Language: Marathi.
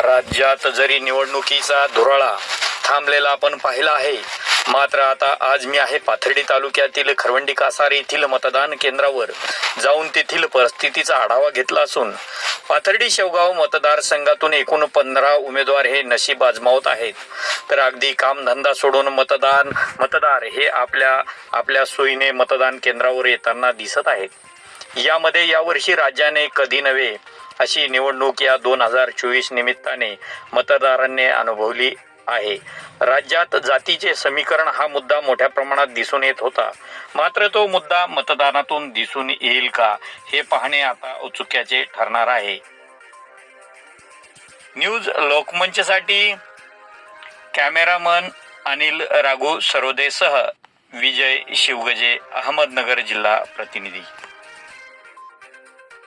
राज्यात जरी निवडणुकीचा धुराळा थांबलेला आपण पाहिला आहे मात्र आता आज मी आहे पाथर्डी तालुक्यातील खरवंडी कासार येथील मतदान केंद्रावर जाऊन तेथील परिस्थितीचा आढावा घेतला असून पाथर्डी शेवगाव मतदारसंघातून एकूण पंधरा उमेदवार हे नशीब आजमावत आहेत. तर अगदी कामधंदा सोडून मतदान मतदार हे आपल्या आपल्या सोयीने मतदान केंद्रावर येताना दिसत आहेत. यामध्ये यावर्षी राज्याने कधी नव्हे अशी निवडणूक या दोन हजार चोवीस निमित्ताने मतदारांनी अनुभवली आहे. राज्यात जातीचे समीकरण हा मुद्दा मोठ्या प्रमाणात दिसून येत होता. मात्र तो मुद्दा मतदानातून दिसून येईल का हे पाहणे आता औत्सुक्याचे ठरणार आहे. न्यूज लोकमंचसाठी कॅमेरामन अनिल राघू सरोदेसह विजय शिवगजे अहमदनगर जिल्हा प्रतिनिधी.